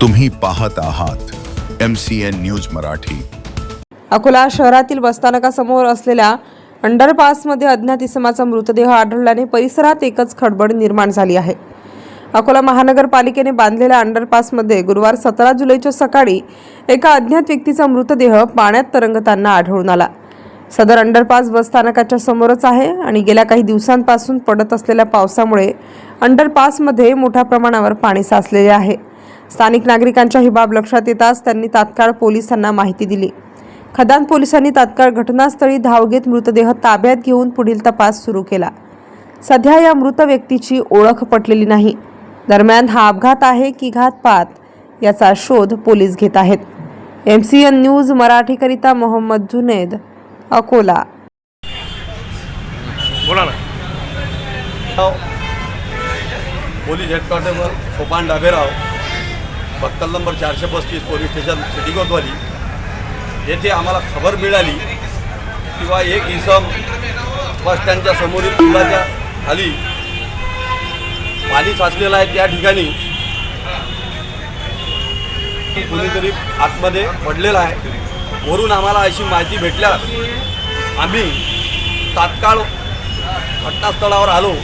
तुम्ही पाहत आहात M C N news Marathi. Akola शहरातील बसस्थानकासमोर असलेल्या अंडरपासमध्ये अज्ञात इसमाचा मृतदेह आढळल्याने परिसरात एकच खडबड निर्माण झाली आहे. अकोला महानगरपालिकेने बांधलेल्या अंडरपासमध्ये गुरुवार सतरा जुलैच्या सकाळी एका अज्ञात व्यक्तीचा मृतदेह पाण्यात तरंगताना आढळून आला. सदर अंडरपास बसस्थानकाच्या समोरच आहे आणि गेल्या काही दिवसांपासून पडत असलेल्या पावसामुळे अंडरपासमध्ये मोठ्या प्रमाणावर पाणी साचलेले आहे. स्थानिक नागरिकांच्या ही बाब लक्षात येताच त्यांनी तात्काळ पोलिसांना माहिती दिली. खदान पोलिसांनी तात्काळ घटनास्थळी धाव घेत मृतदेह ताब्यात घेऊन पुढील तपास सुरू केला. सध्या या मृत व्यक्तीची ओळख पटलेली नाही. दरम्यान हा अपघात आहे की घातपात याचा शोध पोलीस घेत आहेत. एम सी एन न्यूज मराठीकरिता मोहम्मद जुनेद अकोला. बोला ना. गाव पोलीस हेडक्वार्टरवर सोपान डाबेराव. बक्कल नंबर चारशे पस्तीस पोलीस स्टेशन सिटी कोतवाली येथे आम्हाला खबर मिळाली किंवा एक इसम बस स्टँडच्या समोरील पुलाच्या खाली पाणी साचलेलं आहे त्या ठिकाणी. कुणीतरी आतमध्ये पडलेला आहे. वरून आम्हाला अशी माहिती भेटल्यास आम्ही तात्काळ घटनास्थळावर आलो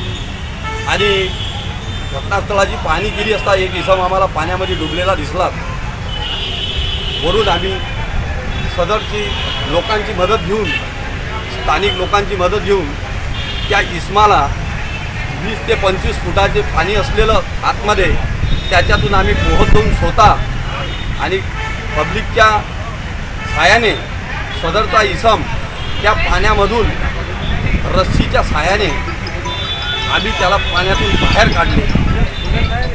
आणि घटनास्थळाची पाहणी केली असता एक इसम आम्हाला पाण्यामध्ये डुबलेला दिसला. वरून आम्ही सदरची लोकांची मदत घेऊन स्थानिक लोकांची मदत घेऊन त्या इसमाला वीस ते पंचवीस फुटाचे पाणी असलेलं आतमध्ये त्याच्यातून आम्ही पोहत पोहोचवून स्वतः आणि पब्लिकच्या सहाय्याने सदरचा इसम त्या पाण्यामधून रस्सीच्या साहाय्याने आम्ही त्याला पाण्यातून बाहेर काढले. Thank you.